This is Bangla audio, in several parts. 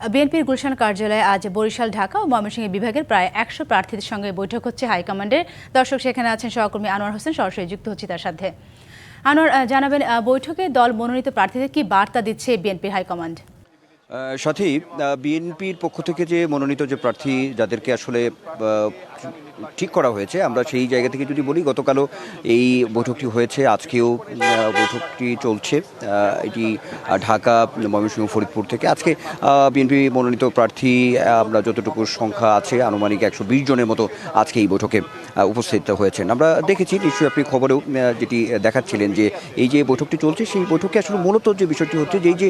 বিএনপির গুলশান কার্যালয়ে আজ বরিশাল, ঢাকা ও ময়মনসিংহ বিভাগের প্রায় একশো প্রার্থীদের সঙ্গে বৈঠক হচ্ছে হাইকমান্ডের। দর্শক সেখানে আছেন সহকর্মী আনোয়ার হোসেন, সরাসরি যুক্ত হচ্ছে তার সাথে। আনোয়ার জানাবেন বৈঠকে দল মনোনীত প্রার্থীদের কি বার্তা দিচ্ছে বিএনপির হাইকমান্ড? সাথী বিএনপির পক্ষ থেকে যে মনোনীত যে প্রার্থী যাদেরকে আসলে ঠিক করা হয়েছে, আমরা সেই জায়গা থেকে যদি বলি, গতকালও এই বৈঠকটি হয়েছে, আজকেও বৈঠকটি চলছে এটি ঢাকা, ময়মনসিংহ, ফরিদপুর থেকে। আজকে বিএনপি মনোনীত প্রার্থী আমরা যতটুকু সংখ্যা আছে, আনুমানিক একশো বিশ জনের মতো আজকে এই বৈঠকে উপস্থিত হয়েছেন। আমরা দেখেছি, নিশ্চয়ই আপনি খবরেও যেটি দেখাচ্ছিলেন যে এই যে বৈঠকটি চলছে, সেই বৈঠকে আসলে মূলত যে বিষয়টি হচ্ছে, যে এই যে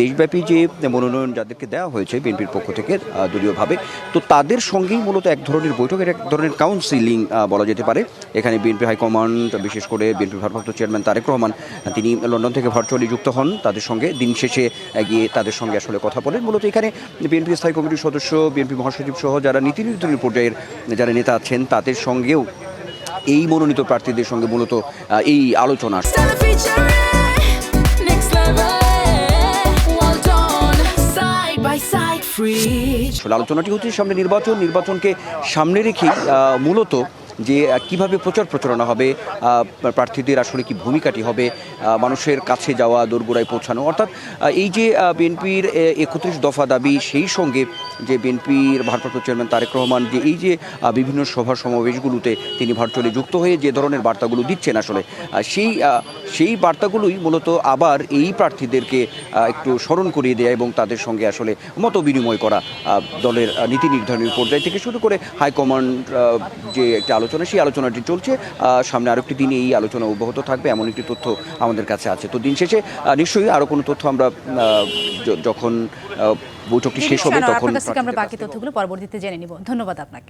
দেশব্যাপী যে মনোনয়ন যাদেরকে দেওয়া হয়েছে বিএনপির পক্ষ থেকে দলীয়ভাবে, তো তাদের সঙ্গেই মূলত এক ধরনের বৈঠকের এক ধরনের কাউন্সিলিং বলা যেতে পারে। এখানে বিএনপি হাইকমান্ড বিশেষ করে বিএনপি ভারপ্রাপ্ত চেয়ারম্যান তারেক রহমান, তিনি লন্ডন থেকে ভার্চুয়ালি যুক্ত হন তাদের সঙ্গে। দিন শেষে গিয়ে তাদের সঙ্গে আসলে কথা বলেন। মূলত এখানে বিএনপি স্থায়ী কমিটির সদস্য, বিএনপি মহাসচিব সহ যারা নীতি নির্ধারণী পর্যায়ের যারা নেতা আছেন, তাদের সঙ্গেও এই মনোনীত প্রার্থীদের সঙ্গে মূলত এই আলোচনা আলোচনাটি হচ্ছে সামনে নির্বাচন নির্বাচনকে সামনে রেখেই মূলত যে কীভাবে প্রচার প্রচারণা হবে প্রার্থীদের আসলে কি ভূমিকাটি হবে মানুষের কাছে যাওয়া, দোরগোড়ায় পৌঁছানো, অর্থাৎ এই যে বিএনপির একত্রিশ দফা দাবি, সেই সঙ্গে যে, বিএনপির ভারপ্রাপ্ত চেয়ারম্যান তারেক রহমান, যে, এই যে বিভিন্ন সভা সমাবেশগুলোতে তিনি ভার্চুয়ালি যুক্ত হয়ে যে ধরনের বার্তাগুলো দিচ্ছেন আসলে সেই সেই বার্তাগুলোই মূলত আবার এই প্রার্থীদেরকে একটু স্মরণ করিয়ে দেয় এবং তাদের সঙ্গে আসলে মত বিনিময় করা দলের নীতি নির্ধারণী পর্যায় থেকে শুরু করে হাইকমান্ড যে একটা আলোচনা সেই আলোচনাটি চলছে। সামনে আরও একটি দিনে এই আলোচনা অব্যাহত থাকবে এমন একটি তথ্য আমাদের কাছে আছে। তো দিন শেষে নিশ্চয়ই আরও কোনো তথ্য আমরা আহ, যখন আহ, বৈঠকটি শেষ হবে তখন আমরা বাকি তথ্যগুলো পরবর্তীতে জেনে নিব। ধন্যবাদ আপনাকে।